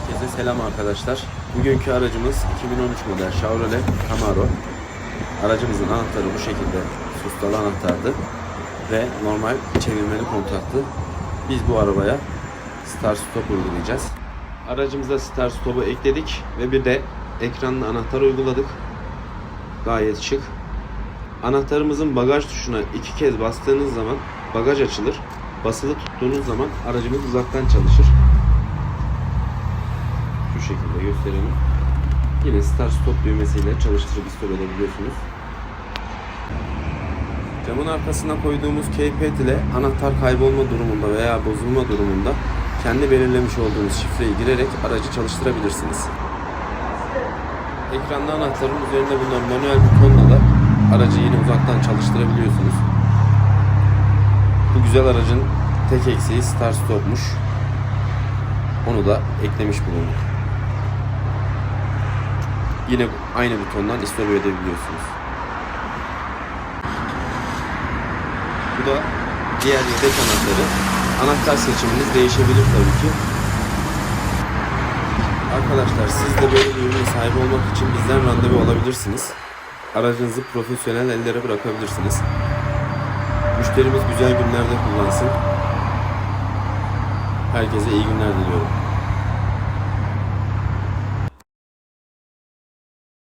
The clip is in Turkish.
Herkese selam arkadaşlar. Bugünkü aracımız 2013 model Chevrolet Camaro. Aracımızın anahtarı bu şekilde sustalı anahtardı ve normal çevirmeli kontaktı. Biz bu arabaya Start Stop uygulayacağız. Aracımıza Start Stop'u ekledik ve bir de ekranlı anahtar uyguladık. Gayet şık. Anahtarımızın bagaj tuşuna iki kez bastığınız zaman bagaj açılır. Basılı tuttuğunuz zaman aracımız uzaktan çalışır. Şekilde gösterelim. Yine start stop düğmesiyle çalıştırıp istop edebiliyorsunuz. Camın arkasına koyduğumuz keypad ile anahtar kaybolma durumunda veya bozulma durumunda kendi belirlemiş olduğunuz şifreyi girerek aracı çalıştırabilirsiniz. Ekranda anahtarın üzerinde bulunan manuel butonla da aracı yine uzaktan çalıştırabiliyorsunuz. Bu güzel aracın tek eksiği start stopmuş. Onu da eklemiş bulunduk. Yine aynı butondan istop edebiliyorsunuz. Bu da diğer yedek anahtarı. Anahtar seçiminiz değişebilir tabii ki. Arkadaşlar siz de böyle bir ürüne sahip olmak için bizden randevu alabilirsiniz. Aracınızı profesyonel ellere bırakabilirsiniz. Müşterimiz güzel günlerde kullansın. Herkese iyi günler diliyorum.